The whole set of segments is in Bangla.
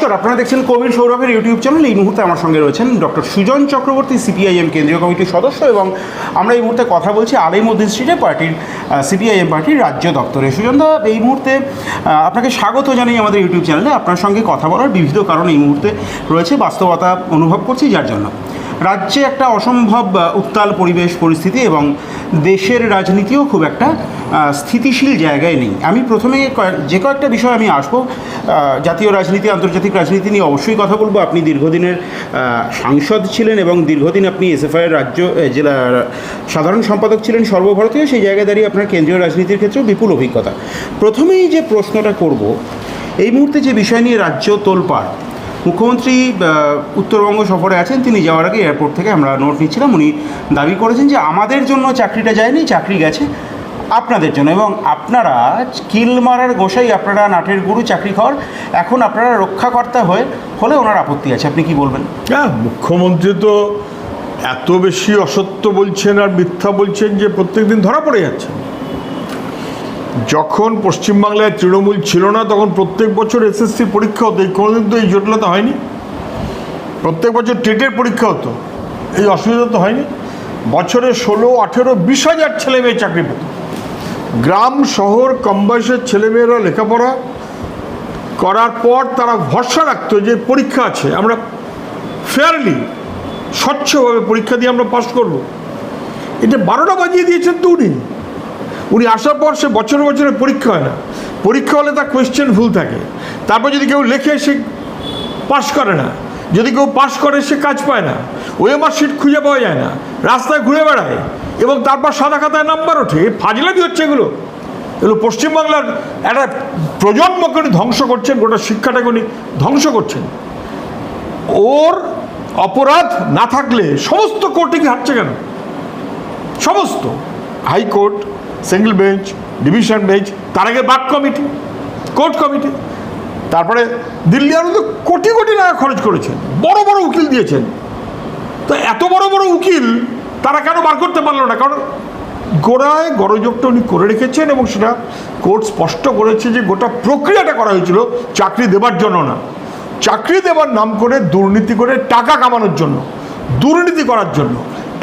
নমস্কার, আপনারা দেখছেন কোভিড সৌরভের ইউটিউব চ্যানেল। এই মুহূর্তে আমার সঙ্গে রয়েছেন ডক্টর সুজন চক্রবর্তী, সিপিআইএম কেন্দ্রীয় কমিটির সদস্য এবং আমরা এই মুহূর্তে কথা বলছি আলিমুদ্দিন স্ট্রিটে পার্টির সিপিআইএম পার্টির রাজ্য দপ্তরে। সুজনদা এই মুহূর্তে আপনাকে স্বাগত জানাই আমাদের ইউটিউব চ্যানেলে। আপনার সঙ্গে কথা বলার বিবিধ কারণ এই মুহূর্তে রয়েছে, বাস্তবতা অনুভব করছি যার জন্য। রাজ্যে একটা অসম্ভব উত্তাল পরিবেশ পরিস্থিতি এবং দেশের রাজনীতিও খুব একটা স্থিতিশীল জায়গায় নেই। আমি প্রথমে যে কয়েকটা বিষয় আমি আসব জাতীয় রাজনীতি, আন্তর্জাতিক রাজনীতি নিয়ে অবশ্যই কথা বলব। আপনি দীর্ঘদিনের সাংসদ ছিলেন এবং দীর্ঘদিন আপনি এসএফআইয়ের রাজ্য জেলা সাধারণ সম্পাদক ছিলেন সর্বভারতীয়, সেই জায়গায় দাঁড়িয়ে আপনার কেন্দ্রীয় রাজনীতির ক্ষেত্রেও বিপুল অভিজ্ঞতা। প্রথমেই যে প্রশ্নটা করব, এই মুহূর্তে যে বিষয় নিয়ে রাজ্য তোলপাড় মুখ্যমন্ত্রী উত্তরবঙ্গ সফরে আছেন, তিনি যাওয়ার আগে এয়ারপোর্ট থেকে আমরা নোট নিচ্ছিলাম। উনি দাবি করেছেন যে আমাদের জন্য চাকরিটা যায়নি, চাকরি গেছে আপনাদের জন্য এবং আপনারা কিল মারার গোসাই আপনারা নাটের গুরু চাকরি খাওয়ার এখন আপনারা রক্ষাকর্তা হয়ে, হলে ওনার আপত্তি আছে। আপনি কি বলবেন? হ্যাঁ মুখ্যমন্ত্রী তো এত বেশি অসত্য বলছেন আর মিথ্যা বলছেন যে প্রত্যেকদিন ধরা পড়ে যাচ্ছেন যখন পশ্চিমবাংলায় তৃণমূল ছিল না, তখন প্রত্যেক বছর এসএসসির পরীক্ষা হতো। এই কোনোদিন তো এই জটিলতা হয়নি। প্রত্যেক বছর টেটের পরীক্ষা হতো। এই অসুবিধা তো হয়নি। বছরে ষোলো, আঠেরো, বিশ হাজার ছেলে মেয়ে চাকরি পেত। গ্রাম, শহর, কম বয়সের ছেলেমেয়েরা লেখাপড়া করার পর তারা ভরসা রাখতো যে পরীক্ষা আছে। আমরা ফেয়ারলি স্বচ্ছভাবে পরীক্ষা দিয়ে আমরা পাস করব। এটা বারোটা বাজিয়ে দিয়েছেন তো উনি। উনি আসার পর সে বছর বছরে পরীক্ষা হয় না। পরীক্ষা হলে তার কোয়েশ্চেন ভুল থাকে। তারপর যদি কেউ লেখে, সে পাস করে না। যদি কেউ পাস করে, সে কাজ পায় না। ওএমআর সিট খুঁজে পাওয়া যায় না। রাস্তায় ঘুরে বেড়ায় এবং তারপর সাদা খাতায় নাম্বার ওঠে। ফাজলামি হচ্ছে এগুলো। এগুলো পশ্চিমবাংলার একটা প্রজন্মকে উনি ধ্বংস করছেন, গোটা শিক্ষাটাকে উনি ধ্বংস করছেন। ওর অপরাধ না থাকলে সমস্ত কোর্টে কি হাঁটছে কেন? সমস্ত। High court single bench division bench তার আগে বাক কমিটি কোর্ট কমিটি তারপরে দিল্লি আরও তো কোটি কোটি টাকা খরচ করেছেন বড় বড় উকিল দিয়েছেন। তো এত বড় বড় উকিল তারা কেন বার করতে পারল না? কারণ গোড়ায় গড়যোগটা উনি করে রেখেছেন এবং সেটা কোর্ট স্পষ্ট করেছে যে গোটা প্রক্রিয়াটা করা হয়েছিল চাকরি দেবার জন্য না। চাকরি দেবার নাম করে দুর্নীতি করে টাকা কামানোর জন্য, দুর্নীতি করার জন্য।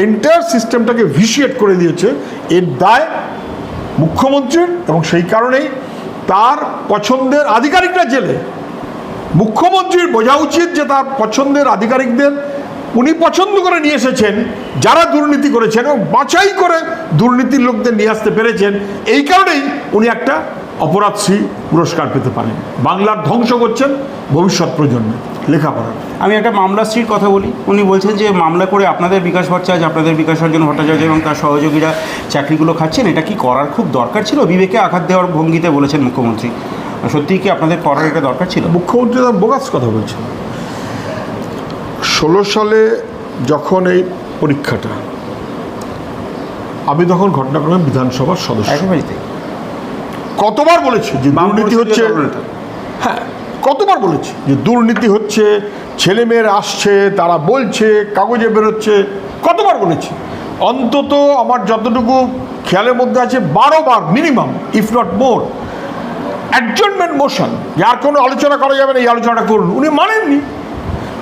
এন্টায়ার সিস্টেমটাকে ভিসিয়েট করে দিয়েছে। এর দায় মুখ্যমন্ত্রীর এবং সেই কারণেই তার পছন্দের আধিকারিকরা জেলে। মুখ্যমন্ত্রীর বোঝা উচিত যে তার পছন্দের আধিকারিকদের উনি পছন্দ করে নিয়ে এসেছেন, যারা দুর্নীতি করেছেন এবং বাছাই করে দুর্নীতির লোকদের নিয়ে আসতে পেরেছেন। এই কারণেই উনি একটা অপরাধশ্রী পুরস্কার পেতে পারেন। বাংলার ধ্বংস করছেন ভবিষ্যৎ প্রজন্মে লেখাপড়া আমি একটা মামলা স্ত্রীর কথা বলি। উনি বলছেন যে মামলা করে আপনাদের বিকাশ ভট্টাচার্য আপনাদের বিকাশ অর্জন ভট্টাচার্য এবং তার সহযোগীরা চাকরিগুলো খাচ্ছেন এটা কি করার খুব দরকার ছিল? বিবেকে আঘাত দেওয়ার ভঙ্গিতে বলেছেন মুখ্যমন্ত্রী। সত্যিই কি আপনাদের করার এটা দরকার ছিল? মুখ্যমন্ত্রী তার বোগাস কথা বলছেন। ষোলো সালে যখন এই পরীক্ষাটা আমি তখন ঘটনাক্রমে বিধানসভার সদস্য। কতবার বলেছি যে বাম দুর্নীতি হচ্ছে হ্যাঁ কতবার বলেছি যে দুর্নীতি হচ্ছে ছেলেমেয়েরা আসছে তারা বলছে কাগজে বেরোচ্ছে কতবার বলেছি? অন্তত আমার যতটুকু খেয়ালের মধ্যে আছে বারো বার minimum if not more adjournment motion যার কোনো আলোচনা করা যাবে না এই আলোচনাটা করুন। উনি মানেননি।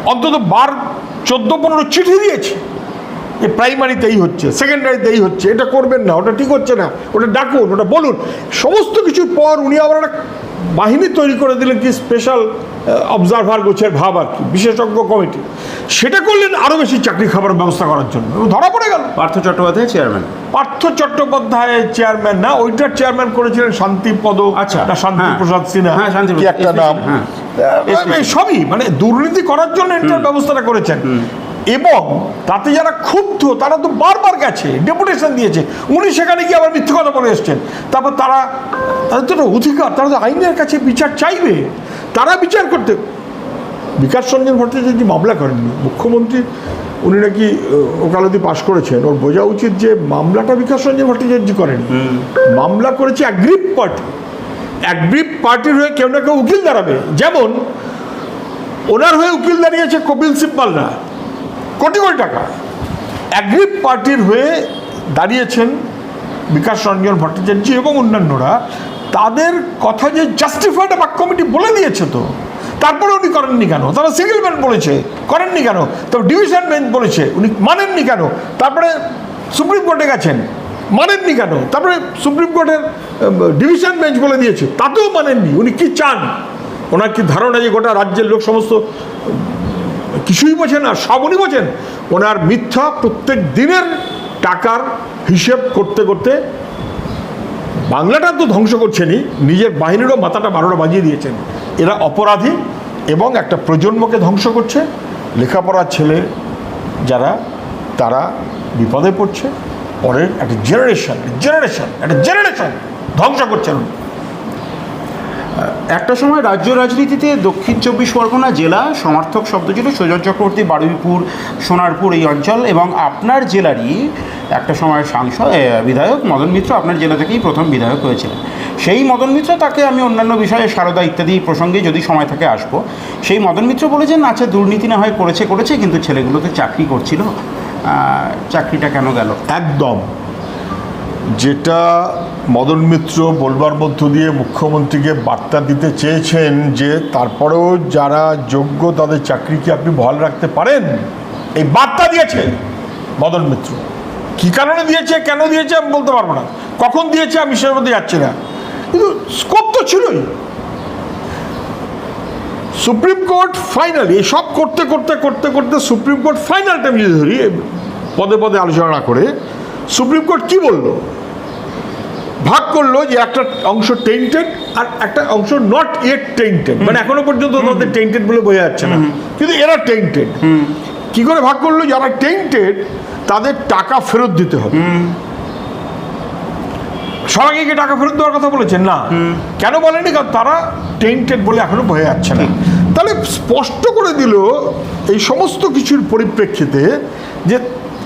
অন্তত বার চোদ্দ পনেরো চিঠি দিয়েছে। যে প্রাইমারিতেই হচ্ছে সেকেন্ডারিতেই হচ্ছে এটা করবেন না ওটা ঠিক হচ্ছে না ওটা ডাকুন ওটা বলুন। সমস্ত কিছুর পর উনি আবার একটা বাহিনী তৈরি করে দিলেন কি স্পেশাল অবজারভার গোছের ভাব আর কি বিশেষজ্ঞ কমিটি। সেটা করলেন আরও বেশি চাকরি খাবার ব্যবস্থা করার জন্য ধরা পড়ে গেল। পার্থ চট্টোপাধ্যায় চেয়ারম্যান পার্থ চট্টোপাধ্যায় চেয়ারম্যান না ওইটার চেয়ারম্যান করেছিলেন শান্তিপদ আচ্ছা, না শান্তি হ্যাঁ। প্রসাদ সিনহা হ্যাঁ, কি একটা নাম। হ্যাঁ। সবই মানে দুর্নীতি করার জন্য এটার ব্যবস্থাটা করেছেন। এবং তাতে যারা ক্ষুব্ধ তারা তো বারবার গেছে ডেপুটেশন দিয়েছে। উনি সেখানে গিয়ে আবার মিথ্যে কথা বলে এসছেন। তারপর তারা তাদের তো অধিকার তারা তো আইনের কাছে বিচার চাইবে। তারা বিচার করতে বিকাশ রঞ্জন ভট্টাচার্য মামলা করেননি মুখ্যমন্ত্রী উনি নাকি ওকালতি পাশ করেছেন। ওর বোঝা উচিত যে মামলাটা বিকাশ রঞ্জন ভট্টাচার্য করেন। মামলা করেছে অ্যাগ্রিপ পার্টি। অ্যাগ্রিপ পার্টির হয়ে কেউ না কেউ উকিল দাঁড়াবে। যেমন ওনার হয়ে উকিল দাঁড়িয়েছে কপিল সিব্বালরা কোটি কোটি টাকা। অ্যাগ্রিপ পার্টির হয়ে দাঁড়িয়েছেন বিকাশ রঞ্জন ভট্টাচার্য এবং অন্যান্যরা। তাদের কথা যে জাস্টিফাইড বাক কমিটি বলে দিয়েছে তো, তারপরে উনি করেননি কেন? তারা সিঙ্গেল বেঞ্চ বলেছে, করেননি কেন? তবে ডিভিশন বেঞ্চ বলেছে, উনি মানেননি কেন? তারপরে সুপ্রিম কোর্টে গেছেন, মানেননি কেন? তারপরে সুপ্রিম কোর্টের ডিভিশন বেঞ্চ বলে দিয়েছে, তাতেও মানেননি। উনি কি চান? ওনার কি ধারণা যে গোটা রাজ্যের লোক সমস্ত কিছুই বোঝেন না সব উনি বোঝেন। ওনার মিথ্যা প্রত্যেক দিনের টাকার হিসেব করতে করতে বাংলাটা তো ধ্বংস করছেনই, নিজের বাহিনীরও মাথাটা বারোটা বাজিয়ে দিয়েছেন। এরা অপরাধী এবং একটা প্রজন্মকে ধ্বংস করছে। লেখাপড়ার ছেলে যারা, তারা বিপদে পড়ছে। পরের একটা জেনারেশন জেনারেশন একটা জেনারেশন ধ্বংস করছেন। একটা সময় রাজ্য রাজনীতিতে দক্ষিণ চব্বিশ পরগনা জেলা সমর্থক শব্দ ছিল সুজন চক্রবর্তী, বারুইপুর, সোনারপুর এই অঞ্চল এবং আপনার জেলারই একটা সময় সাংসদ বিধায়ক মদন মিত্র আপনার জেলা থেকেই প্রথম বিধায়ক হয়েছিলেন। সেই মদন মিত্র তাকে আমি অন্যান্য বিষয়ে সারদা ইত্যাদি প্রসঙ্গে যদি সময় থাকে আসব। সেই মদন মিত্র বলেছেন আচ্ছা দুর্নীতি না হয় করেছে করেছে, কিন্তু ছেলেগুলোতে চাকরি করছিল। চাকরিটা কেন গেল? একদম। যেটা মদন মিত্র বলবার মধ্য দিয়ে মুখ্যমন্ত্রীকে বার্তা দিতে চেয়েছেন যে তারপরেও যারা যোগ্য তাদের চাকরি কি আপনি বহাল রাখতে পারেন? এই বার্তা দিয়েছে মদন মিত্র। কি কারণে দিয়েছে, কেন দিয়েছে আমি বলতে পারব না। কখন দিয়েছে আমি সেটার মধ্যে যাচ্ছি না। কিন্তু স্কোপ তো ছিলই। সুপ্রিম কোর্ট ফাইনালি এসব করতে করতে করতে করতে সুপ্রিম কোর্ট ফাইনালটা আমি যদি ধরি পদে পদে আলোচনা করে সুপ্রিম কোর্ট কি বলল? ভাগ করল যে একটা অংশ টেন্টেড আর একটা অংশ নট ইয়েট টেন্টেড মানে এখনও পর্যন্ত তাদের টেন্টেড বলে বোঝা যাচ্ছে না। কিন্তু এরা টেন্টেড কি করে ভাগ করল? যারা টেন্টেড তাদের টাকা ফেরত দিতে হবে। সবাইকে কি টাকা ফেরত দেওয়ার কথা বলেছেন? না। কেন বলেনি কারণ তারা টেন্টেড বলে এখনও বোঝা যাচ্ছে না। তাহলে স্পষ্ট করে দিল এই সমস্ত কিছুর পরিপ্রেক্ষিতে যে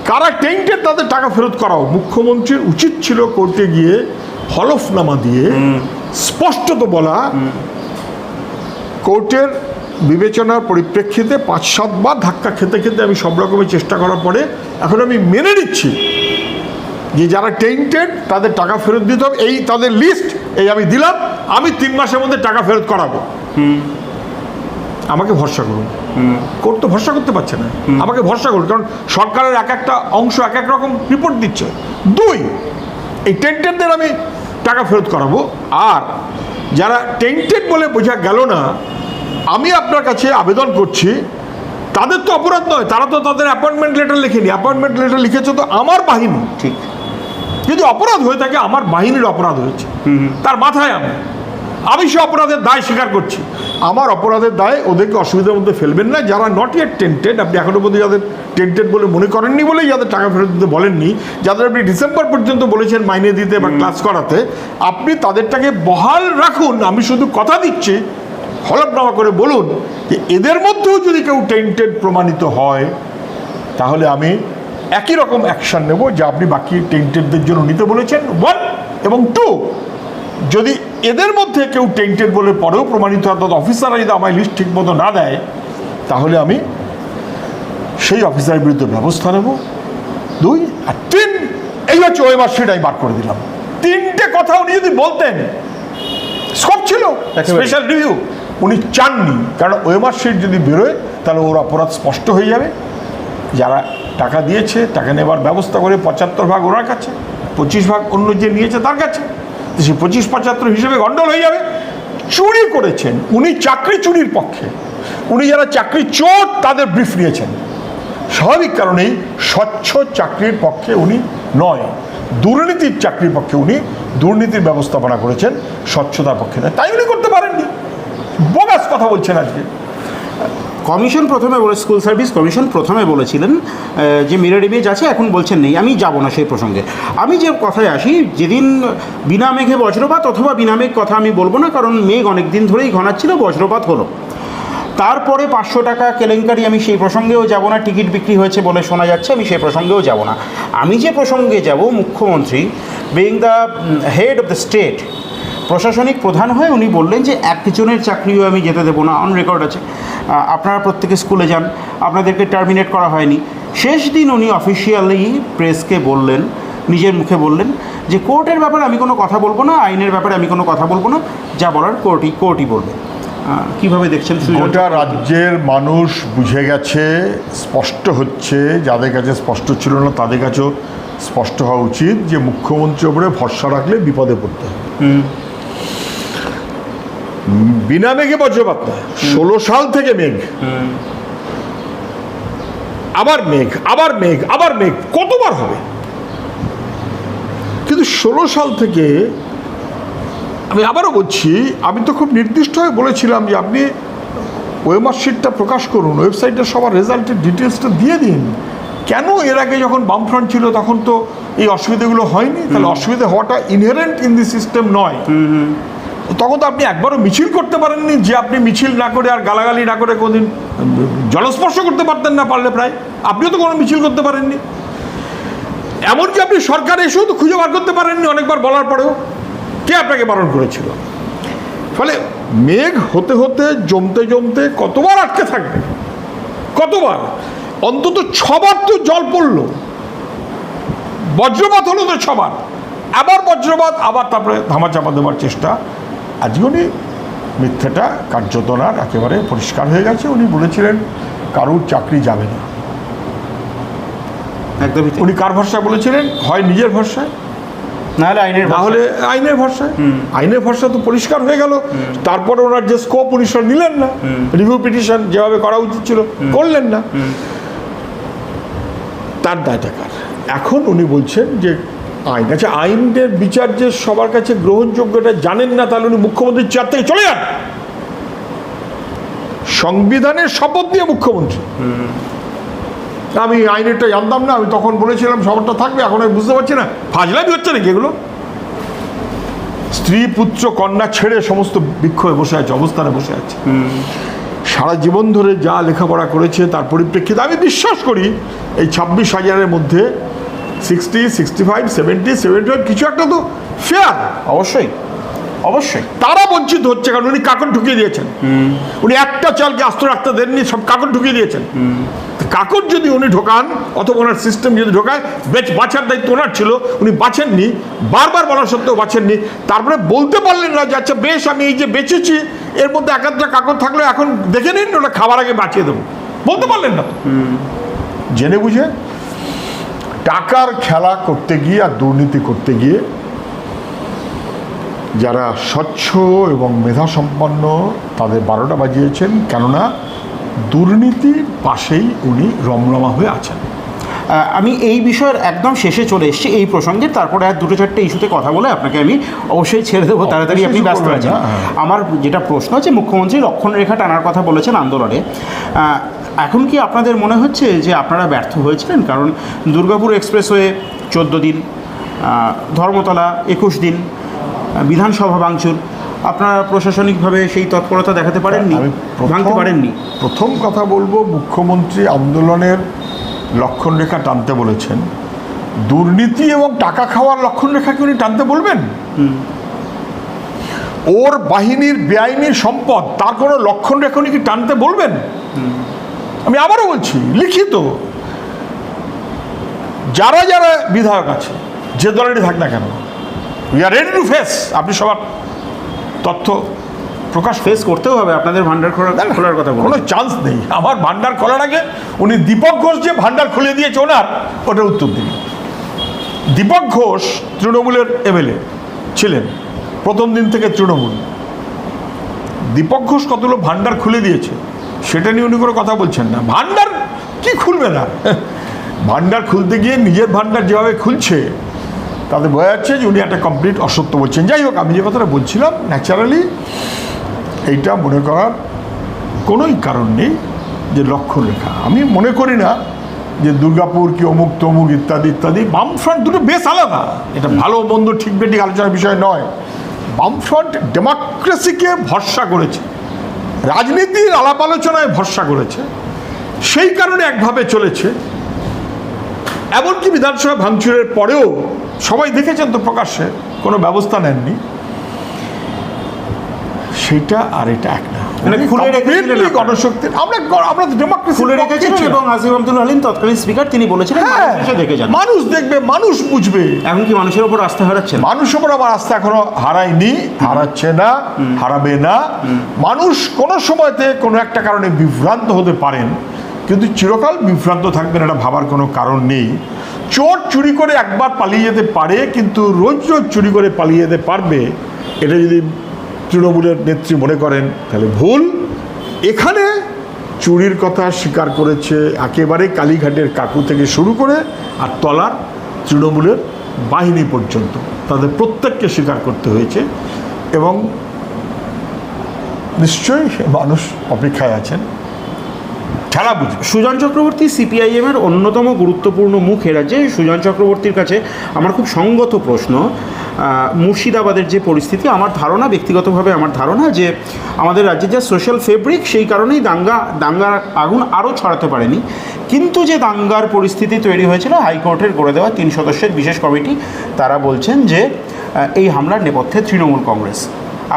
কারা টেন্টেড তাদের টাকা ফেরত করাও? মুখ্যমন্ত্রীর উচিত ছিল কোর্টে গিয়ে হলফনামা দিয়ে স্পষ্টত বলা কোর্টের বিবেচনার পরিপ্রেক্ষিতে পাঁচ সাতবার ধাক্কা খেতে খেতে আমি সব রকমের চেষ্টা করার পরে এখন আমি মেনে নিচ্ছি যে যারা টেন্টেড তাদের টাকা ফেরত দিতে হবে। এই তাদের লিস্ট এই আমি দিলাম আমি তিন মাসের মধ্যে টাকা ফেরত করাবো। আমাকে ভরসা করুন। কোর্ট তো ভরসা করতে পারছে না। আমাকে ভরসা করুন কারণ সরকারের এক একটা অংশ এক এক রকম রিপোর্ট দিচ্ছে। দুই এই টেন্টেডদের আমি টাকা ফেরত করাবো। আর যারা টেন্টেড বলে বোঝা গেল না আমি আপনার কাছে আবেদন করছি তাদের তো অপরাধ নয়। তারা তো তাদের অ্যাপয়েন্টমেন্ট লেটার লিখেনি। অ্যাপয়েন্টমেন্ট লেটার লিখেছে তো আমার বাহিনী। ঠিক। যদি অপরাধ হয়ে থাকে আমার বাহিনীর অপরাধ হয়েছে। তার মাথায় আমি আমি সে অপরাধের দায় স্বীকার করছি। আমার অপরাধের দায় ওদেরকে অসুবিধার মধ্যে ফেলবেন না যারা নট ইয়েট টেন্টেড আপনি এখনও পর্যন্ত যাদের টেন্টেড বলে মনে করেননি বলেই যাদের টাকা ফেরত দিতে বলেননি যাদের আপনি ডিসেম্বর পর্যন্ত বলেছেন মাইনে দিতে বা ক্লাস করাতে আপনি তাদেরটাকে বহাল রাখুন। আমি শুধু কথা দিচ্ছি হলফনামা করে বলুন যে এদের মধ্যেও যদি কেউ টেন্টেড প্রমাণিত হয় তাহলে আমি একই রকম অ্যাকশন নেব যা আপনি বাকি টেন্টেডদের জন্য নিতে বলেছেন। ওয়ান এবং টু যদি এদের মধ্যে কেউ টেন্টেড বলে পরেও প্রমাণিত অর্থাৎ অফিসাররা যদি আমায় লিস্ট ঠিক মতো না দেয় তাহলে আমি সেই অফিসারের বিরুদ্ধে ব্যবস্থা নেব। দুই আর তিন এই হচ্ছে ওই মার্কশিট আমি বার করে দিলাম। তিনটে কথা উনি যদি বলতেন স্কোপ ছিল। স্পেশাল রিভিউ উনি চাননি কারণ ওয়েমার শিট যদি বেরোয় তাহলে ওর অপরাধ স্পষ্ট হয়ে যাবে। যারা টাকা দিয়েছে টাকা নেবার ব্যবস্থা করে পঁচাত্তর ভাগ ওনার কাছে পঁচিশ ভাগ অন্য যে নিয়েছে তার কাছে। সেই পঁচিশ, পঁচাত্তর হিসেবে গন্ডল হয়ে যাবে। চুরি করেছেন। উনি চাকরি চুরির পক্ষে। উনি যারা চাকরি চোর, তাদের ব্রিফ নিয়েছেন। স্বাভাবিক কারণেই স্বচ্ছ চাকরির পক্ষে উনি নয়। দুর্নীতির চাকরির পক্ষে উনি দুর্নীতির ব্যবস্থাপনা করেছেন, স্বচ্ছতার পক্ষে নয়। তাই উনি করতে পারেননি। বোগাস কথা বলছেন আজকে। কমিশন প্রথমে বলে, স্কুল সার্ভিস কমিশন প্রথমে বলেছিলেন যে মিরর ইমেজ আছে, এখন বলছেন নেই, আমি যাব না সেই প্রসঙ্গে। আমি যে কথায় আসি, যেদিন বিনা মেঘে বজ্রপাত অথবা বিনা মেঘ কথা আমি বলব না, কারণ মেঘ অনেক দিন ধরেই ঘনাচ্ছিল, বজ্রপাত হলো। তারপরে পাঁচশো টাকা কেলেঙ্কারি আমি সেই প্রসঙ্গেও যাব না, টিকিট বিক্রি হয়েছে বলে শোনা যাচ্ছে, আমি সেই প্রসঙ্গেও যাব না। আমি যে প্রসঙ্গে যাব, মুখ্যমন্ত্রী being the head of the state প্রশাসনিক প্রধান হয়ে উনি বললেন যে একজনের চাকরিও আমি যেতে দেবো না অন রেকর্ড আছে। আপনারা প্রত্যেকে স্কুলে যান আপনাদেরকে টার্মিনেট করা হয়নি। শেষ দিন উনি অফিসিয়ালি প্রেসকে বললেন নিজের মুখে বললেন যে কোর্টের ব্যাপারে আমি কোনো কথা বলব না আইনের ব্যাপারে আমি কোনো কথা বলব না যা বলার কোর্টই কোর্টই বলবে। কীভাবে দেখছেন গোটা রাজ্যের মানুষ বুঝে গেছে স্পষ্ট হচ্ছে যাদের কাছে স্পষ্ট ছিল না তাদের কাছেও স্পষ্ট হওয়া উচিত যে মুখ্যমন্ত্রীর উপরে ভরসা রাখলে বিপদে পড়তে হবে। বিনা মেঘে বজ্রপাত না ষোলো সাল থেকে মেঘ। আবার মেঘ আবার মেঘ আবার মেঘ। কতবার হবে? কিন্তু ষোলো সাল থেকে আমি আবারও বলছি আমি তো খুব নির্দিষ্টভাবে বলেছিলাম যে আপনি ওয়েবমার্কশিটটা প্রকাশ করুন ওয়েবসাইটে সবার রেজাল্টের ডিটেলসটা দিয়ে দিন। কেন এর আগে যখন বামফ্রন্ট ছিল তখন তো এই অসুবিধাগুলো হয়নি? তাহলে অসুবিধা হওয়াটা ইনহেরেন্ট ইন দি সিস্টেম নয়। তখন তো আপনি একবারও মিছিল করতে পারেননি যে আপনি মিছিল না করে আর গালাগালি না করে কোনদিন জলস্পর্শ করতে পারতেন না পারলে প্রায়। আপনিও তো কোনো মিছিল করতে পারেননি। এমনকি আপনি সরকার এসেও তো খুঁজে বার করতে পারেননি অনেকবার বলার পরেও। কে আপনাকে বারণ করেছিল? ফলে মেঘ হতে হতে, জমতে জমতে কতবার আটকে থাকবে? কতবার? অন্তত ছবার তো জল পড়ল। বজ্রপাত হলো তো ছবার। আবার বজ্রপাত, আবার তারপরে ধামাচাপা দেওয়ার চেষ্টা। আজকে উনি মিথ্যাটা কার্যতনার একেবারে পরিষ্কার হয়ে গেছে। উনি বলেছিলেন কারুর চাকরি যাবে না। একদমই উনি কার ভরসা বলেছিলেন? হয় নিজের ভরসায় নাহলে আইনের না হলে আইনের ভরসায়। আইনের ভরসা তো পরিষ্কার হয়ে গেল। তারপরে ওনার যে স্কোপ উনি নিলেন না। রিভিউ পিটিশন যেভাবে করা উচিত ছিল করলেন না। তার দায় টাকার এখন উনি বলছেন যে আইন। আচ্ছা আইনের বিচার যে সবার কাছে গ্রহণযোগ্যটা জানেন না, তাহলে উনি মুখ্যমন্ত্রীর চেয়ার থেকে চলে যান। সংবিধানের শপথ দিয়ে মুখ্যমন্ত্রী। আমি আইনেরটা জানতাম না, আমি তখন বলেছিলাম সবরটা থাকবে, এখন আমি বুঝতে পারছি না। ফাজলামি হচ্ছে নাকি এগুলো? স্ত্রী, পুত্র, কন্যা ছেড়ে সমস্ত বিক্ষোভে বসে আছে, অবস্থানে বসে আছে। সারা জীবন ধরে যা লেখাপড়া করেছে, তার পরিপ্রেক্ষিতে আমি বিশ্বাস করি, এই ছাব্বিশ হাজারের মধ্যে sixty sixty five seventy seventy five কিছু একটা তো ফেয়ার অবশ্যই অবশ্যই। তারা বঞ্চিত হচ্ছে কারণ উনি কাকন ঢুকিয়ে দিয়েছেন। উনি একটা চালকে আস্ত রাখতে দেননি সব কাকন ঢুকিয়ে দিয়েছেন। তো কাকড় যদি উনি ঢোকান অথবা ওনার সিস্টেম যদি ঢোকায় বেচ বাছার দায়িত্ব ওনার ছিল উনি বাছেননি বারবার বলা সত্ত্বেও বাছেননি তারপরে বলতে পারলেন না যে আচ্ছা বেশ আমি এই যে বেঁচেছি এর মধ্যে এক একটা কাকড় থাকলে এখন দেখে নিন ওটা খাবার আগে বাঁচিয়ে দেবো। বলতে পারলেন না। জেনে বুঝে টাকার খেলা করতে গিয়ে আর দুর্নীতি করতে গিয়ে যারা স্বচ্ছ এবং মেধাসম্পন্ন তাদের বারোটা বাজিয়েছেন কেননা দুর্নীতির পাশেই উনি রমরমা হয়ে আছেন। আমি এই বিষয়ের একদম শেষে চলে এসেছি এই প্রসঙ্গে। তারপরে আর দুটো চারটে ইস্যুতে কথা বলে আপনাকে আমি অবশ্যই ছেড়ে দেবো তাড়াতাড়ি আপনি ব্যস্ত আছেন হ্যাঁ। আমার যেটা প্রশ্ন আছে মুখ্যমন্ত্রী লক্ষণ রেখা টানার কথা বলেছেন আন্দোলনে। এখন কি আপনাদের মনে হচ্ছে যে আপনারা ব্যর্থ হয়েছিলেন? কারণ দুর্গাপুর এক্সপ্রেসওয়ে চোদ্দ দিন ধর্মতলা একুশ দিন বিধানসভা ভাঙচুর। আপনারা প্রশাসনিকভাবে সেই তৎপরতা দেখাতে পারেননি? ভাঙতে পারেননি? প্রথম কথা বলব মুখ্যমন্ত্রী আন্দোলনের লক্ষণরেখা টানতে বলেছেন। দুর্নীতি এবং টাকা খাওয়ার লক্ষণ রেখা কি উনি টানতে বলবেন? ওর বাহিনীর বেআইনি সম্পদ তার কোনো লক্ষণরেখা উনি কি টানতে বলবেন? আমি আবারও বলছি লিখিত। যারা যারা বিধায়ক আছে যে দলেরই থাক না কেন we are ready to face আপনি সবার তথ্য প্রকাশ ফেস করতেও হবে আপনাদের ভান্ডার খোলা খোলার কথা কোনো চান্স নেই। আমার ভান্ডার খোলার আগে উনি দীপক ঘোষ যে ভান্ডার খুলে দিয়েছে ওনার ওটার উত্তর দিন। দীপক ঘোষ তৃণমূলের এমএলএ ছিলেন প্রথম দিন থেকে তৃণমূল। দীপক ঘোষ কতগুলো ভান্ডার খুলে দিয়েছে? সেটা নিয়ে উনি কোনো কথা বলছেন না। ভান্ডার কি খুলবে না? ভান্ডার খুলতে গিয়ে নিজের ভান্ডার যেভাবে খুলছে, তাতে বোঝা যাচ্ছে যে উনি একটা কমপ্লিট অসত্য বলছেন। যাই হোক, আমি যে কথাটা বলছিলাম ন্যাচারালি এইটা মনে করার কোনোই কারণ নেই যে লক্ষ্য রেখা আমি মনে করি না যে দুর্গাপুর কি অমুক তমুক ইত্যাদি ইত্যাদি। বামফ্রন্ট দুটো বেশ আলাদা। এটা ভালো মন্দ ঠিক বেঠিক আলোচনার বিষয় নয়। বামফ্রন্ট ডেমোক্রেসিকে ভরসা করেছে। রাজনীতির আলাপ আলোচনায় ভরসা করেছে। সেই কারণে একভাবে চলেছে। এমনকি বিধানসভা ভাঙচুরের পরেও সবাই দেখেছেন তো প্রকাশ্যে, কোনো ব্যবস্থা নেননি। সেটা আর এটা এক না। মানে খুলে রেখেছিলেন আমরা গ- আমরা ডেমোক্রেসি খুলে এবং আসিফ তৎকালীন স্পিকার তিনি বলেছিলেন হ্যাঁ মানুষ দেখে যান মানুষ দেখবে মানুষ বুঝবে। এখন কি মানুষের উপর আস্থা আমার আস্থা এখনও হারায়নি হারাচ্ছে না হারাবে না। মানুষ কোনো সময়তে কোনো একটা কারণে বিভ্রান্ত হতে পারেন কিন্তু চিরকাল বিভ্রান্ত থাকবেন এটা ভাবার কোনো কারণ নেই। চোর চুরি করে একবার পালিয়ে যেতে পারে কিন্তু রোজ রোজ চুরি করে পালিয়ে যেতে পারবে এটা যদি তৃণমূলের নেত্রী মনে করেন, তাহলে ভুল। এখানে চুরির কথা স্বীকার করেছে একেবারে কালীঘাটের কাকু থেকে শুরু করে আর তলার তৃণমূলের বাহিনী পর্যন্ত। তাদের প্রত্যেককে স্বীকার করতে হয়েছে এবং নিশ্চয়ই মানুষ অপেক্ষায় আছেন। খেলা বুঝবে। সুজন চক্রবর্তী সিপিআইএম এর অন্যতম গুরুত্বপূর্ণ মুখ রাজ্যে সুজন চক্রবর্তীর কাছে আমার খুব সঙ্গত প্রশ্ন। মুর্শিদাবাদের যে পরিস্থিতি, আমার ধারণা, ব্যক্তিগতভাবে আমার ধারণা যে আমাদের রাজ্যের যা সোশ্যাল ফেব্রিক, সেই কারণেই দাঙ্গা, দাঙ্গার আগুন আরও ছড়াতে পারেনি। কিন্তু যে দাঙ্গার পরিস্থিতি তৈরি হয়েছিল, হাইকোর্টের গড়ে দেওয়া তিন সদস্যের বিশেষ কমিটি, তারা বলছেন যে এই হামলার নেপথ্যে তৃণমূল কংগ্রেস।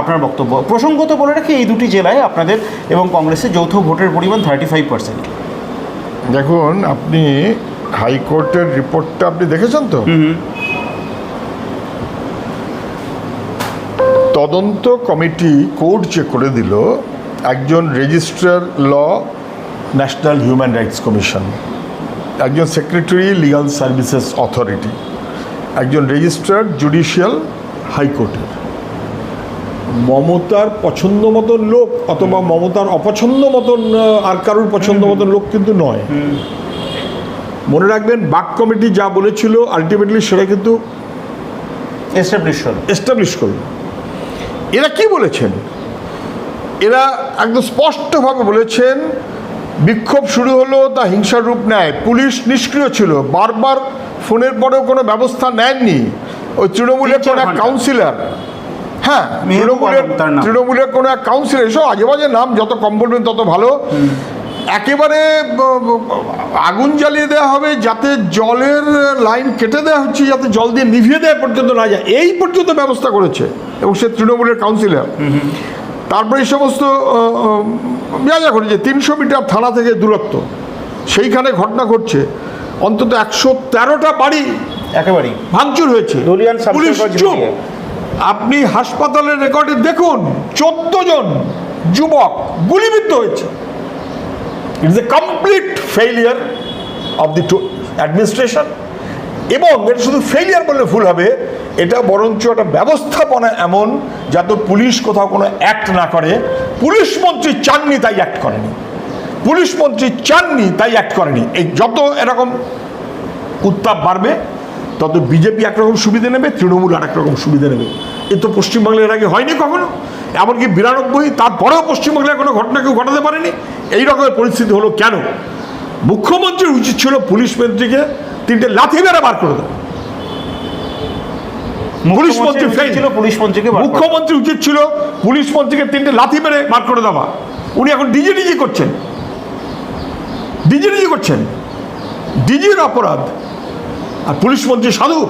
আপনার বক্তব্য। প্রসঙ্গত বলে রাখি এই দুটি জেলায় আপনাদের এবং কংগ্রেসের যৌথ ভোটের পরিমাণ থার্টি ফাইভ পার্সেন্ট দেখুন আপনি হাইকোর্টের রিপোর্টটা আপনি দেখেছেন তো? তদন্ত কমিটি কোর্ট যে করে দিল একজন registrar law national human rights commission. একজন সেক্রেটারি লিগাল সার্ভিসেস অথরিটি। একজন রেজিস্ট্রার জুডিশিয়াল হাইকোর্টের। মমতার পছন্দ মতন লোক অথবা মমতার অপছন্দ মতন আর কারোর পছন্দ মতন লোক কিন্তু নয়। মনে রাখবেন বাক কমিটি যা বলেছিল আলটিমেটলি সেটা কিন্তু এস্টাবলিশ করল। এরা কি বলেছেন? এরা একদম স্পষ্টভাবে বলেছেন বিক্ষোভ শুরু হলো তা হিংসার রূপ নেয়। পুলিশ নিষ্ক্রিয় ছিল। বারবার ফোনের পরেও কোনো ব্যবস্থা নেননি। ওই তৃণমূলের কোনো এক। কাউন্সিলর হ্যাঁ তৃণমূলের কোনো এক কাউন্সিলর এসব আজে বাজে নাম যত কম বলবেন তত ভালো। একেবারে আগুন জ্বালিয়ে দেওয়া হবে যাতে জলের লাইন কেটে দেওয়া হচ্ছে যাতে জল দিয়ে নিভিয়ে দেওয়া পর্যন্ত না যায়। এই পর্যন্ত ব্যবস্থা করেছে এবং সে তৃণমূলের কাউন্সিলর তারপরে এই সমস্ত যা যা ঘটেছে তিনশো মিটার থানা থেকে দূরত্ব সেইখানে ঘটনা ঘটছে। অন্তত একশো তেরোটা বাড়ি একেবারেই। ভাঙচুর হয়েছে। পুলিশ চুপ। আপনি হাসপাতালের রেকর্ডে দেখুন, চোদ্দ জন যুবক গুলিবিদ্ধ হয়েছে। It's a complete failure of the to administration এবং এটা শুধু ফেলিয়ার বললে ভুল হবে, এটা বরঞ্চ একটা ব্যবস্থাপনা এমন যাতে পুলিশ কোথাও কোনো অ্যাক্ট না করে। পুলিশ মন্ত্রী চাননি, তাই অ্যাক্ট করেনি। পুলিশ মন্ত্রী চাননি, তাই অ্যাক্ট করেনি। এই যত এরকম উত্তাপ বাড়বে তত বিজেপি একরকম সুবিধে নেবে তৃণমূল আর রকম সুবিধে নেবে। এ তো পশ্চিমবাংলার আগে হয়নি কখনো। এমনকি বিরানব্বই তারপরেও পশ্চিমবাংলায় কোনো ঘটনা কেউ ঘটাতে পারেনি। এই রকমের পরিস্থিতি হলো কেন? মুখ্যমন্ত্রীর উচিত ছিল পুলিশ মন্ত্রীকে তিনটে লাথি মেরে বার করে দেওয়া। পুলিশ মন্ত্রী। ছিল পুলিশ মন্ত্রীকে মুখ্যমন্ত্রী উচিত ছিল পুলিশ মন্ত্রীকে তিনটে লাথি মেরে বার করে দেওয়া। উনি এখন ডিজি ডিজি করছেন। ডিজি ডিজি করছেন। ডিজির অপরাধ। আর পুলিশ মন্ত্রী সাধু।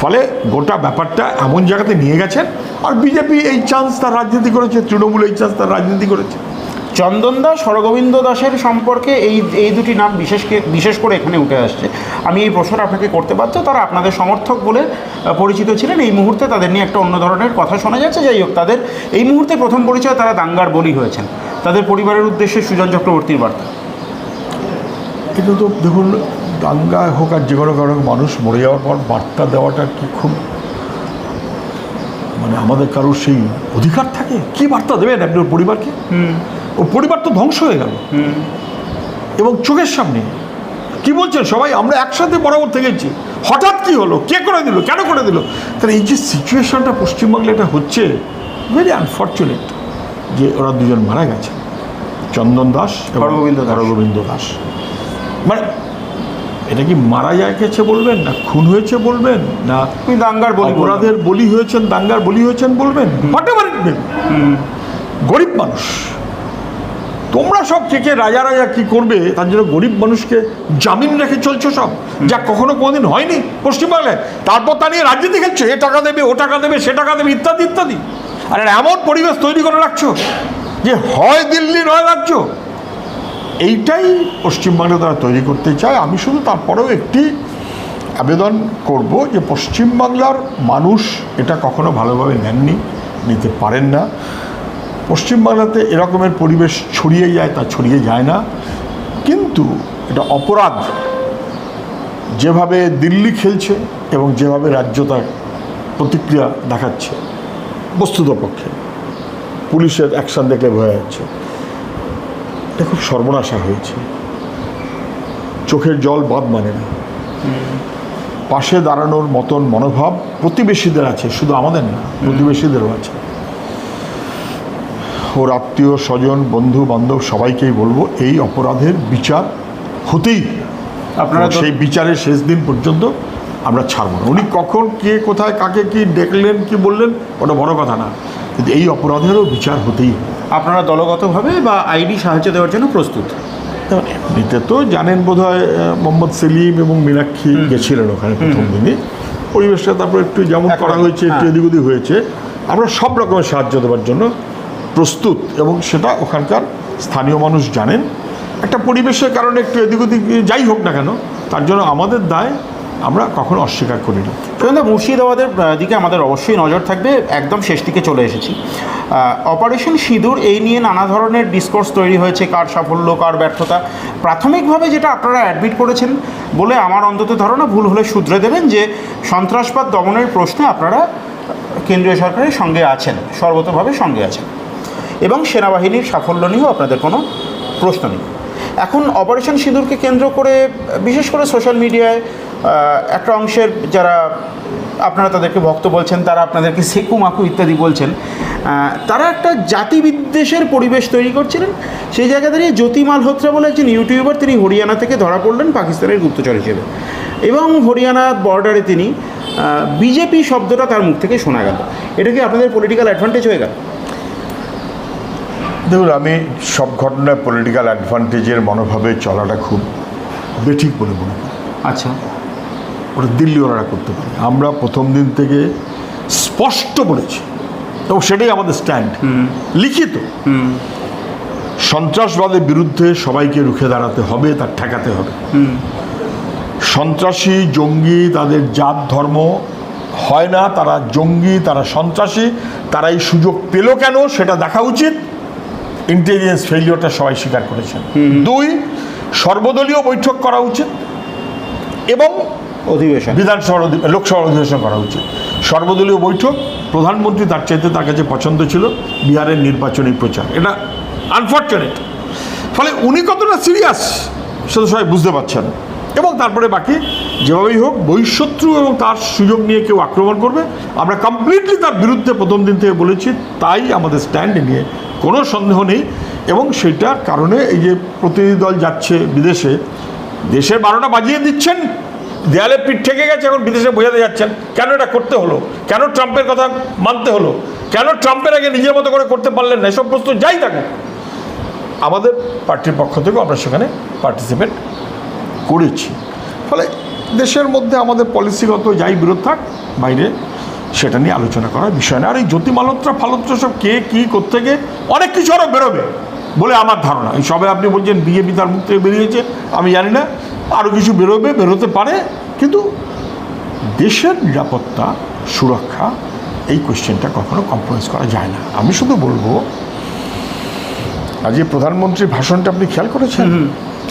ফলে গোটা ব্যাপারটা এমন জায়গাতে নিয়ে গেছেন, আর বিজেপি এই চান্স তার রাজনীতি করেছে, তৃণমূল এই চান্স তার রাজনীতি করেছে। চন্দন দাস হরগোবিন্দ দাসের সম্পর্কে এই এই দুটি নাম বিশেষকে বিশেষ করে এখানে উঠে আসছে। আমি এই প্রশ্নটা আপনাকে করতে বাধ্য, তারা আপনাদের সমর্থক বলে পরিচিত ছিলেন। এই মুহূর্তে তাদের নিয়ে একটা অন্য ধরনের কথা শোনা যাচ্ছে। যাই হোক, তাদের এই মুহূর্তে প্রথম পরিচয় তারা দাঙ্গার বলি হয়েছেন। তাদের পরিবারের উদ্দেশ্যে সুজন চক্রবর্তীর বার্তা। এটা তো দেখুন দাঙ্গা হোক আর যে কোনো কারণে মানুষ মরে যাওয়ার পর বার্তা দেওয়াটা কি খুব মানে আমাদের কারোর সেই অধিকার থাকে? কি বার্তা দেবেন আপনি ওর পরিবারকে ও পরিবার তো ধ্বংস হয়ে গেল। এবং চোখের সামনে কি বলছেন সবাই? আমরা একসাথে বরাবর থেকেছি। হঠাৎ কি হলো? কে করে দিল? কেন করে দিল? তাহলে এই যে সিচুয়েশনটা পশ্চিমবাংলায় এটা হচ্ছে ভেরি আনফর্চুনেট যে ওরা দুজন মারা গেছে। চন্দন দাস এবং হরগোবিন্দ দাস। মানে এটা কি মারা যায় গেছে বলবেন না খুন হয়েছে বলবেন না তুমি দাঙ্গার বলি। অপরাধের বলি হয়েছেন দাঙ্গার বলি হয়েছেন বলবেন? হোয়াট এভার ইট গরিব মানুষ। তোমরা সব কে কে রাজা রাজা কি করবে তার জন্য গরিব মানুষকে জামিন রেখে চলছো সব। যা কখনো কোনোদিন হয়নি পশ্চিমবাংলায়। তারপর তা নিয়ে রাজ্যে দেখেছ এ টাকা দেবে ও টাকা দেবে সে টাকা দেবে ইত্যাদি ইত্যাদি। আর এমন পরিবেশ তৈরি করে রাখছো যে হয় দিল্লি নয় রাজ্য। এইটাই পশ্চিমবাংলা তারা তৈরি করতে চায় আমি শুধু তারপরেও একটি আবেদন করব যে পশ্চিমবাংলার মানুষ এটা কখনো ভালোভাবে নেননি, নিতে পারেন না। পশ্চিমবাংলাতে এরকমের পরিবেশ ছড়িয়ে যায় তা ছড়িয়ে যায় না। কিন্তু এটা অপরাধ। যেভাবে দিল্লি খেলছে এবং যেভাবে রাজ্য তার প্রতিক্রিয়া দেখাচ্ছে বস্তুত পক্ষে পুলিশের অ্যাকশন দেখলে বোঝা যাচ্ছে। এটা খুব সর্বনাশা হয়েছে। চোখের জল বাদ মানে না। পাশে দাঁড়ানোর মতন মনোভাব প্রতিবেশীদের আছে শুধু আমাদের না প্রতিবেশীদেরও আছে। ওর আত্মীয় স্বজন বন্ধু বান্ধব সবাইকেই বলব এই অপরাধের বিচার হতেই আপনারা সেই বিচারের শেষ দিন পর্যন্ত আমরা ছাড়ব না। উনি কখন কে কোথায় কাকে কি দেখলেন কি বললেন ওটা বড় কথা না। কিন্তু এই অপরাধেরও বিচার হতেই হবে। আপনারা দলগতভাবে বা আইডি সাহায্য দেওয়ার জন্য প্রস্তুত? এমনিতে তো জানেন বোধ হয় মোহাম্মদ সেলিম এবং মীনাক্ষী গেছিলেন ওখানে প্রথম দিনই। পরিবেশটা তারপর একটু যেমন করা হয়েছে একটু। এদিক ওদিক হয়েছে আমরা সব রকমের সাহায্য দেওয়ার জন্য প্রস্তুত এবং সেটা ওখানকার স্থানীয় মানুষ জানেন। একটা পরিবেশের কারণে একটু এদিক ওদিক যাই হোক না কেন তার জন্য আমাদের দায় আমরা কখনো অস্বীকার করি না মুর্শিদাবাদের দিকে আমাদের অবশ্যই নজর থাকবে। একদম শেষ দিকে চলে এসেছি। অপারেশন সিঁদুর এই নিয়ে নানা ধরনের ডিসকোর্স তৈরি হয়েছে, কার সাফল্য, কার ব্যর্থতা। প্রাথমিকভাবে যেটা আপনারা অ্যাডমিট করেছেন বলে আমার অন্তত ধারণা, ভুল হলে শুধরে দেবেন যে সন্ত্রাসবাদ দমনের প্রশ্নে আপনারা কেন্দ্রীয় সরকারের সঙ্গে আছেন, সর্বতভাবে সঙ্গে আছেন। এবং সেনাবাহিনীর সাফল্য নিয়েও আপনাদের কোনো প্রশ্ন নেই। এখন অপারেশন সিঁদুরকে কেন্দ্র করে, বিশেষ করে সোশ্যাল মিডিয়ায় একটা অংশের যারা আপনারা তাদেরকে ভক্ত বলছেন তারা আপনাদেরকে সেকু মাকু ইত্যাদি বলছেন তারা একটা জাতি বিদ্বেষের পরিবেশ তৈরি করছিলেন। সেই জায়গা দাঁড়িয়ে জ্যোতি মালহোত্রা বলে একজন ইউটিউবার তিনি হরিয়ানা থেকে ধরা পড়লেন পাকিস্তানের গুপ্তচর হিসেবে। এবং হরিয়ানা বর্ডারে তিনি বিজেপি শব্দটা তার মুখ থেকে শোনা গেল। এটা কি আপনাদের পলিটিক্যাল অ্যাডভান্টেজ হয়ে গেল? দেখুন আমি সব ঘটনায় পলিটিক্যাল অ্যাডভান্টেজের মনোভাবে চলাটা খুব বেঠিক বলে মনে করি। আচ্ছা। ওটা দিল্লি ওনারা করতে পারে। আমরা প্রথম দিন থেকে স্পষ্ট বলেছি। এবং সেটাই আমাদের স্ট্যান্ড লিখিত। সন্ত্রাসবাদের বিরুদ্ধে সবাইকে রুখে দাঁড়াতে হবে তার ঠেকাতে হবে। সন্ত্রাসী জঙ্গি তাদের জাত ধর্ম হয় না। তারা জঙ্গি তারা সন্ত্রাসী তারা এই সুযোগ পেল কেন সেটা দেখা উচিত। ইন্টেলিজেন্স ফেলিওরটা সবাই স্বীকার করেছেন। দুই সর্বদলীয় বৈঠক করা উচিত। এবং অধিবেশন। বিধানসভার লোকসভার অধিবেশন করা উচিত। সর্বদলীয় বৈঠক, প্রধানমন্ত্রী তার চাইতে তার কাছে পছন্দ ছিল বিহারের নির্বাচনী প্রচার। এটা আনফর্চুনেট ফলে উনি কতটা সিরিয়াস সেটা সবাই বুঝতে পারছেন। এবং তারপরে বাকি, যেভাবেই হোক, বহিঃশত্রু এবং তার সুযোগ নিয়ে কেউ আক্রমণ করবে। আমরা কমপ্লিটলি তার বিরুদ্ধে প্রথম দিন থেকে বলেছি, তাই আমাদের স্ট্যান্ড নিয়ে কোনো সন্দেহ নেই। এবং সেটার কারণে এই যে প্রতিনিধি দল যাচ্ছে বিদেশে, দেশের বারোটা বাজিয়ে দিচ্ছেন। দেয়ালে পিঠ ঠেকে গেছে, এখন বিদেশে বোঝাতে যাচ্ছেন। কেন এটা করতে হলো? কেন ট্রাম্পের কথা মানতে হলো? কেন ট্রাম্পের আগে নিজের মতো করে করতে পারলেন না? এসব প্রশ্ন যাই থাকুক। আমাদের পার্টির পক্ষ থেকেও আমরা সেখানে পার্টিসিপেট করেছি। ফলে দেশের মধ্যে আমাদের পলিসিগত যাই বিরোধ থাক, বাইরে সেটা নিয়ে আলোচনা করার বিষয় না। আর এই জ্যোতি মালত্রা, ফালত্রা সব কে, কী করতে গিয়ে অনেক কিছু আরও বেরোবে বলে আমার ধারণা। এই সবে আপনি বলছেন, বিজেপি তার মুখ থেকে বেরিয়েছে, আমি জানি না। আরও কিছু বেরোবে বেরোতে পারে। কিন্তু দেশের নিরাপত্তা সুরক্ষা এই কোশ্চেনটা কখনো কম্প্রোমাইজ করা যায় না। আমি শুধু বলব আজকে প্রধানমন্ত্রীর ভাষণটা আপনি খেয়াল করেছেন?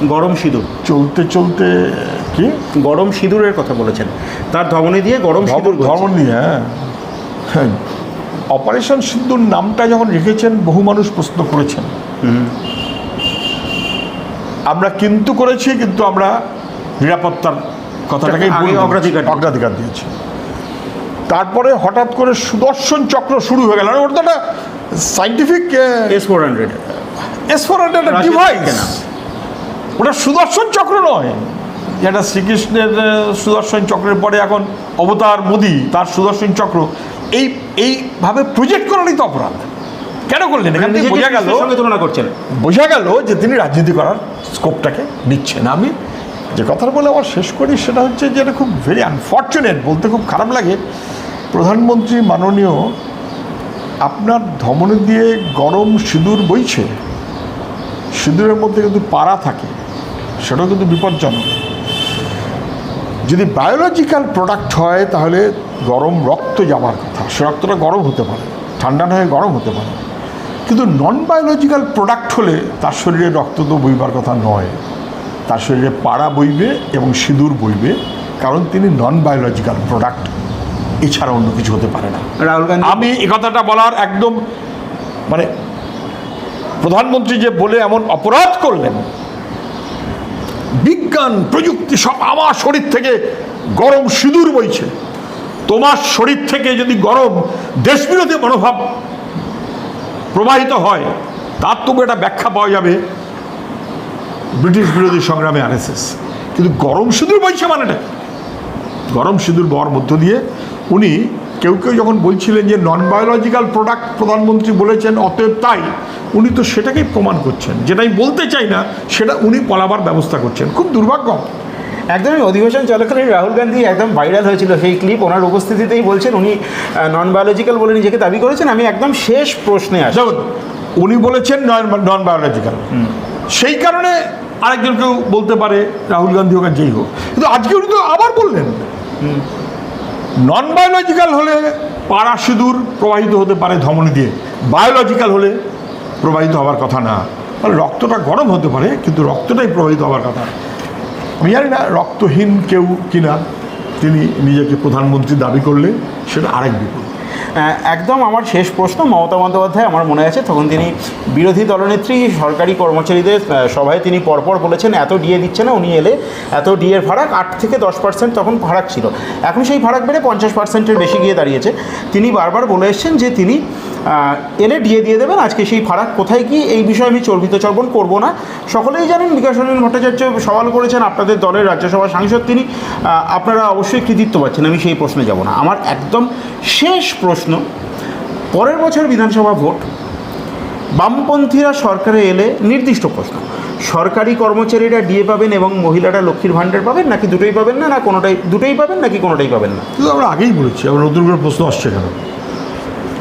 গরম সিঁদুর। চলতে চলতে কি? গরম সিঁদুরের কথা বলেছেন। তার ধমনী দিয়ে গরম সিঁদুর নিয়ে হ্যাঁ। হ্যাঁ। অপারেশন সিন্ধুর নামটা যখন রেখেছেন বহু মানুষ প্রশ্ন করেছেন। আমরা কিন্তু করেছি কিন্তু আমরা নিরাপত্তার কথাটাকে আগে অগ্রাধিকার। অগ্রাধিকার দিয়েছি। তারপরে হঠাৎ করে সুদর্শন চক্র শুরু হয়ে গেল। ওটা একটা scientific S four hundred S for একটা রাশিয়ার ডিভাইস। ওটা সুদর্শন চক্র নয়। যেটা শ্রীকৃষ্ণের সুদর্শন চক্রের পরে এখন অবতার মোদি তার সুদর্শন চক্র। এই এইভাবে প্রজেক্ট করারই তো অপরাধ। কেন করলেন? এখান থেকে বোঝা গেল সঙ্গে তুলনা করছেন। বোঝা গেল যে তিনি রাজনীতি করার স্কোপটাকে নিচ্ছেন। আমি যে কথাটা বলে আবার শেষ করি সেটা হচ্ছে যে এটা খুব ভেরি আনফর্চুনেট বলতে খুব খারাপ লাগে। প্রধানমন্ত্রী মাননীয় আপনার ধমনী দিয়ে গরম সিঁদুর বইছে। সিঁদুরের মধ্যে কিন্তু পাড়া থাকে। সেটাও কিন্তু বিপজ্জনক। যদি বায়োলজিক্যাল প্রোডাক্ট হয় তাহলে গরম রক্ত যাবার কথা। সে রক্তটা গরম হতে পারে। ঠান্ডা না হয়ে গরম হতে পারে। কিন্তু নন বায়োলজিক্যাল প্রোডাক্ট হলে তার শরীরে রক্ত তো বইবার কথা নয়। তার শরীরে পাড়া বইবে এবং সিঁদুর বইবে কারণ তিনি নন বায়োলজিক্যাল প্রোডাক্ট এছাড়া অন্য কিছু হতে পারে না। রাহুল গান্ধী আমি এ কথাটা বলার একদম মানে প্রধানমন্ত্রী যে বলে এমন অপরাধ করলেন বিজ্ঞান প্রযুক্তি সব আমার শরীর থেকে গরম সিঁদুর বইছে। তোমার শরীর থেকে যদি গরম দেশবিরোধী মনোভাব প্রবাহিত হয়, তার তবু একটা ব্যাখ্যা পাওয়া যাবে। ব্রিটিশ বিরোধী সংগ্রামে আরএসএস। কিন্তু গরম সিঁদুর বইছে মানেটা? গরম সিঁদুর বওয়ার মধ্য দিয়ে উনি কেউ কেউ যখন বলছিলেন যে নন বায়োলজিক্যাল প্রোডাক্ট প্রধানমন্ত্রী বলেছেন, অতএব তাই উনি তো সেটাকেই প্রমাণ করছেন। যেটাই বলতে চাই না, সেটা উনি পলাবার ব্যবস্থা করছেন। খুব দুর্ভাগ্য। একদমই অধিবেশন চলাকালীন রাহুল গান্ধী একদম ভাইরাল হয়েছিল। সেই ক্লিপ ওনার উপস্থিতিতেই বলছেন উনি নন বায়োলজিক্যাল বলে নিজেকে দাবি করেছেন। আমি একদম শেষ প্রশ্নে আসি উনি বলেছেন নন বায়োলজিক্যাল সেই কারণে আরেকজন কেউ বলতে পারে রাহুল গান্ধী হোক আর যেই হোক। কিন্তু আজকে উনি তো আবার বললেন নন বায়োলজিক্যাল হলে পাড়া সিঁদুর প্রবাহিত হতে পারে ধমনী দিয়ে। বায়োলজিক্যাল হলে প্রবাহিত হওয়ার কথা না। রক্তটা গরম হতে পারে কিন্তু রক্তটাই প্রবাহিত হওয়ার কথা। আমি জানি না রক্তহীন কেউ কিনা তিনি নিজেকে প্রধানমন্ত্রী দাবি করলে সেটা আরেক বিপদ। একদম আমার শেষ প্রশ্ন, মমতা বন্দ্যোপাধ্যায়, আমার মনে আছে, তখন তিনি বিরোধী দলনেত্রী, সরকারি কর্মচারীদের সভায় তিনি পরপর বলেছেন, এত ডিএ দিচ্ছে না, উনি এলে এত ডিএর ফারাক, আট থেকে দশ পার্সেন্ট তখন ফারাক ছিল। এখন সেই ফারাক বেড়ে পঞ্চাশ পার্সেন্টের বেশি গিয়ে দাঁড়িয়েছে। তিনি বারবার বলে এসেছেন যে তিনি এলে ডিএ দিয়ে দেবেন, আজকে সেই ফারাক কোথায়, কি এই বিষয়ে আমি চর্বিত চর্বণ করব না। সকলেই জানেন, বিকাশ রঞ্জন ভট্টাচার্য সওয়াল করেছেন, আপনাদের দলের রাজ্যসভার সাংসদ তিনি আপনারা অবশ্যই কৃতিত্ব পাচ্ছেন, আমি সেই প্রশ্নে যাব না। আমার একদম শেষ প্রশ্ন। পরের বছর বিধানসভা ভোট, বামপন্থীরা সরকারে এলে নির্দিষ্ট প্রশ্ন। সরকারি কর্মচারীরা ডিএ পাবেন এবং মহিলারা লক্ষ্মীর ভাণ্ডার পাবেন, নাকি দুটোই পাবেন না না কোনোটাই, দুটোই পাবেন, নাকি কোনোটাই পাবেন না? কিন্তু আমরা আগেই বলেছি, আবার নতুন করে প্রশ্ন আসছে কেন?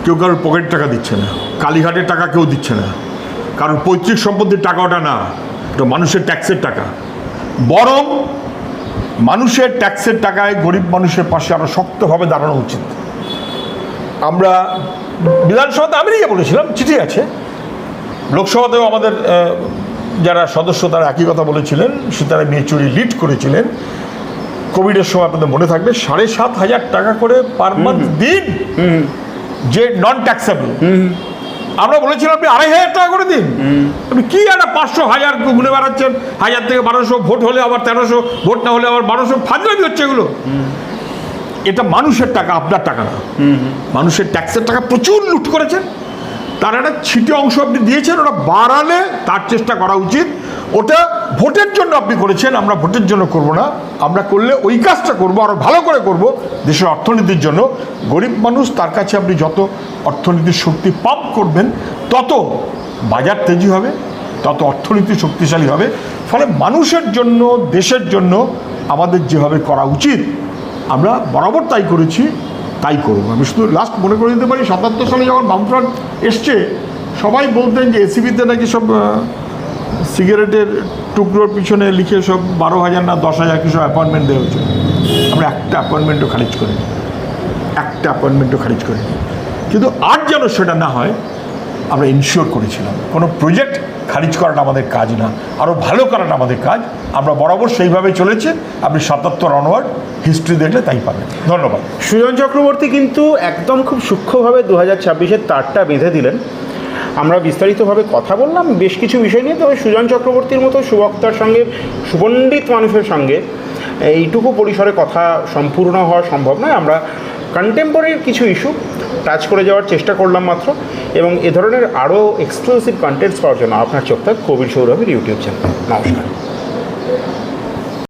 কেউ কারোর পকেট টাকা দিচ্ছে না, কালীঘাটের টাকা কেউ দিচ্ছে না কারণ পৈতৃক সম্পত্তির টাকা ওটা না এটা মানুষের ট্যাক্সের টাকা। বরং মানুষের ট্যাক্সের টাকায় গরিব মানুষের পাশে আরও শক্তভাবে দাঁড়ানো উচিত। আমরা বিধানসভাতে আমি নিয়ে বলেছিলাম চিঠি আছে। লোকসভাতেও আমাদের যারা সদস্য তারা একই কথা বলেছিলেন সীতারাম ইয়েচুরি লিড করেছিলেন। কোভিডের সময় আপনাদের মনে থাকবে সাড়ে সাত হাজার টাকা করে পার মান্থ দিন যে নন ট্যাক্সেবল আমরা বলেছিলাম আপনি আড়াই হাজার টাকা করে দিন। আপনি কি একটা পাঁচশো হাজার ঘুরে বেড়াচ্ছেন? হাজার থেকে বারোশো ভোট হলে আবার তেরোশো ভোট না হলে আবার বারোশো। ফাজলামি হচ্ছে এগুলো। এটা মানুষের টাকা আপনার টাকা না। মানুষের ট্যাক্সের টাকা প্রচুর লুট করেছেন। তার একটা ছিটে অংশ আপনি দিয়েছেন ওটা বাড়ালে তার চেষ্টা করা উচিত। ওটা ভোটের জন্য আপনি করেছেন, আমরা ভোটের জন্য করব না। আমরা করলে ওই কাজটা করব আরও ভালো করে করব। দেশের অর্থনীতির জন্য গরিব মানুষ, তার কাছে আপনি যত অর্থনীতির শক্তি পাম্প করবেন, তত বাজার তেজি হবে, তত অর্থনীতি শক্তিশালী হবে। ফলে মানুষের জন্য, দেশের জন্য আমাদের যেভাবে করা উচিত, আমরা বরাবর তাই করেছি, তাই করব। আমি শুধু লাস্ট মনে করে দিতে পারি, সাতাত্তর সালে যখন বামফ্রন্ট এসছে, সবাই বলতেন যে এসিবিতে নাকি সব সিগারেটের টুকরোর পিছনে লিখে সব বারো হাজার না দশ হাজার কিছু অ্যাপয়েন্টমেন্ট দেওয়া হচ্ছে আমরা একটা অ্যাপয়েন্টমেন্টও খারিজ করি একটা অ্যাপয়েন্টমেন্টও খারিজ করি কিন্তু আর যেন সেটা না হয়, আমরা ইনশিওর করেছিলাম, কোনো প্রজেক্ট খারিজ করাটা আমাদের কাজ না আরও ভালো করাটা আমাদের কাজ, আমরা বরাবর সেইভাবে চলেছে, আপনি সাতাত্তর অনওয়ার্ড হিস্ট্রি দেখলে তাই পাবেন। ধন্যবাদ। সুজন চক্রবর্তী কিন্তু একদম খুব সূক্ষ্মভাবে দু হাজার ছাব্বিশের তারটা বেঁধে দিলেন। আমরা বিস্তারিতভাবে কথা বললাম, বেশ কিছু বিষয় নিয়ে। তবে সুজন চক্রবর্তীর মতো সুবক্তার সঙ্গে, সুপণ্ডিত মানুষের সঙ্গে এইটুকু পরিসরে কথা সম্পূর্ণ হওয়া সম্ভব নয়। আমরা কন্টেম্পোরারির কিছু ইস্যু টাচ করে যাওয়ার চেষ্টা করলাম মাত্র এবং এ ধরনের আরও এক্সক্লুসিভ কন্টেন্টস পাওয়ার জন্য আপনার চোখ থাক কবির সৌরভের ইউটিউব চ্যানেল নমস্কার।